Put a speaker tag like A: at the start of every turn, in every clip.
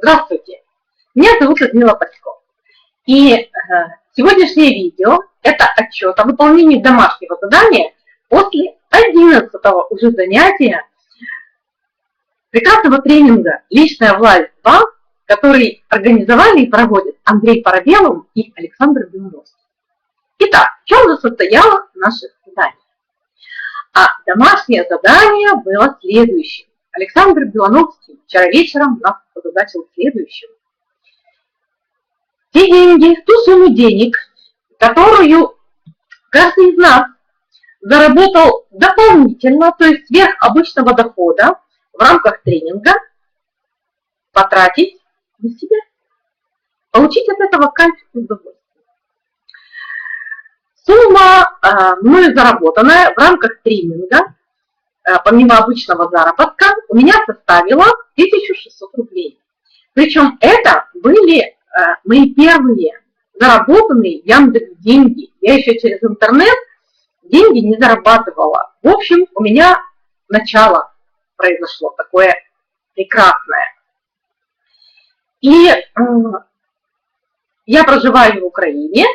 A: Здравствуйте, меня зовут Людмила Пасько. И э, сегодняшнее видео – это отчет о выполнении домашнего задания после 11 уже занятия прекрасного тренинга «Личная власть 2», который организовали и проводят Андрей Парабелов и Александр Белоновский. Итак, в чем же состояло наше задание? А домашнее задание было следующее. Александр Белоновский вчера вечером нас озадачил следующим. Те деньги, ту сумму денег, которую каждый из нас заработал дополнительно, то есть сверх обычного дохода в рамках тренинга, потратить на себя. Получить от этого кайф и удовольствие. Сумма, э, мною заработанная в рамках тренинга, помимо обычного заработка, у меня составила 1600 рублей. Причем это были э, мои первые заработанные Яндекс деньги. Я еще через интернет деньги не зарабатывала. В общем, у меня начало произошло такое прекрасное. И э, я проживаю в Украине.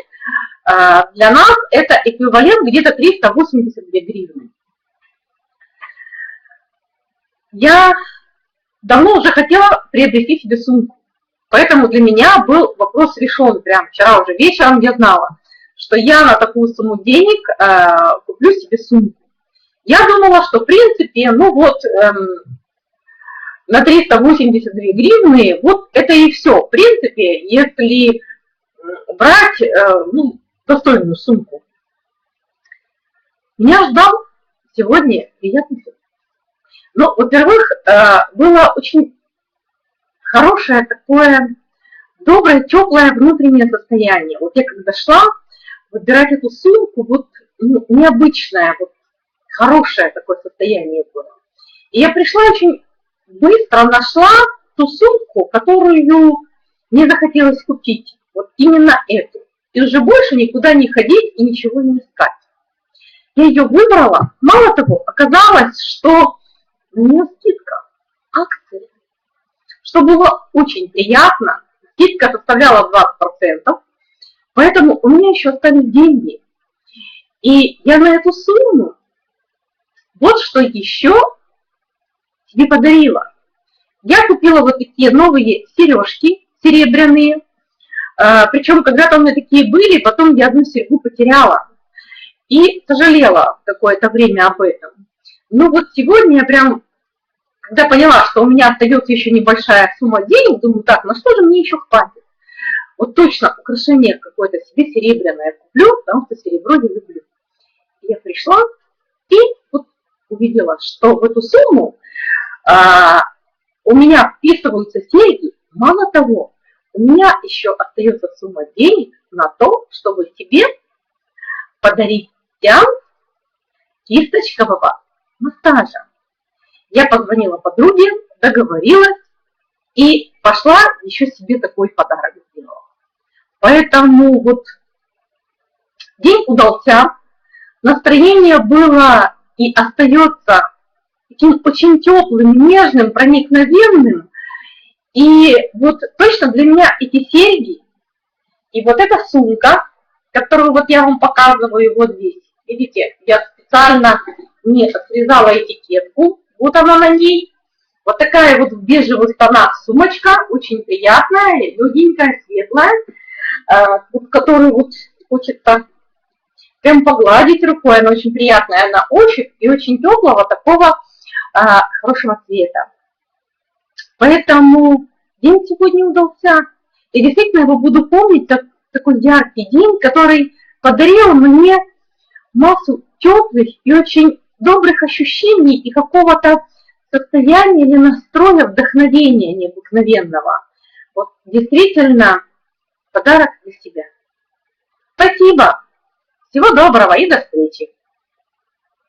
A: Э, для нас это эквивалент где-то 382 гривны. Я давно уже хотела приобрести себе сумку. Поэтому для меня был вопрос решен. Прям вчера уже вечером я знала, что я на такую сумму денег э, куплю себе сумку. Я думала, что в принципе, ну вот, эм, на 382 гривны, вот это и все. В принципе, если брать э, ну, достойную сумку. Меня ждал сегодня приятный сюрприз. Ну, во-первых, э, было очень хорошее такое доброе, теплое внутреннее состояние. Вот я когда шла выбирать эту сумку, вот ну, необычное, вот хорошее такое состояние было. И я пришла очень быстро, нашла ту сумку, которую мне захотелось купить. Вот именно эту. И уже больше никуда не ходить и ничего не искать. Я ее выбрала. Мало того, оказалось, что на нее скидка, акции. Что было очень приятно, скидка составляла 20%, поэтому у меня еще остались деньги. И я на эту сумму вот что еще себе подарила. Я купила вот такие новые сережки серебряные, а, причем когда-то у меня такие были, потом я одну серьгу потеряла и сожалела какое-то время об этом. Ну вот сегодня я прям, когда поняла, что у меня остается еще небольшая сумма денег, думаю, так, на что же мне еще хватит? Вот точно украшение какое-то себе серебряное куплю, потому что серебро я люблю. Я пришла и вот увидела, что в эту сумму а, у меня вписываются серьги. Мало того, у меня еще остается сумма денег на то, чтобы себе подарить сеанс кисточкового массажа. Я позвонила подруге, договорилась и пошла еще себе такой подарок сделала. Поэтому вот день удался, настроение было и остается таким очень теплым, нежным, проникновенным. И вот точно для меня эти серьги и вот эта сумка, которую вот я вам показываю вот здесь, видите, я специально не срезала этикетку, вот она на ней. Вот такая вот в бежевых тонах сумочка, очень приятная, легенькая, светлая, э, которую вот хочется прям погладить рукой, она очень приятная на ощупь и очень теплого такого а, хорошего цвета. Поэтому день сегодня удался. И действительно его буду помнить как такой яркий день, который подарил мне массу теплых и очень добрых ощущений и какого-то состояния или настроя вдохновения необыкновенного. Вот действительно подарок для себя. Спасибо! Всего доброго и до встречи!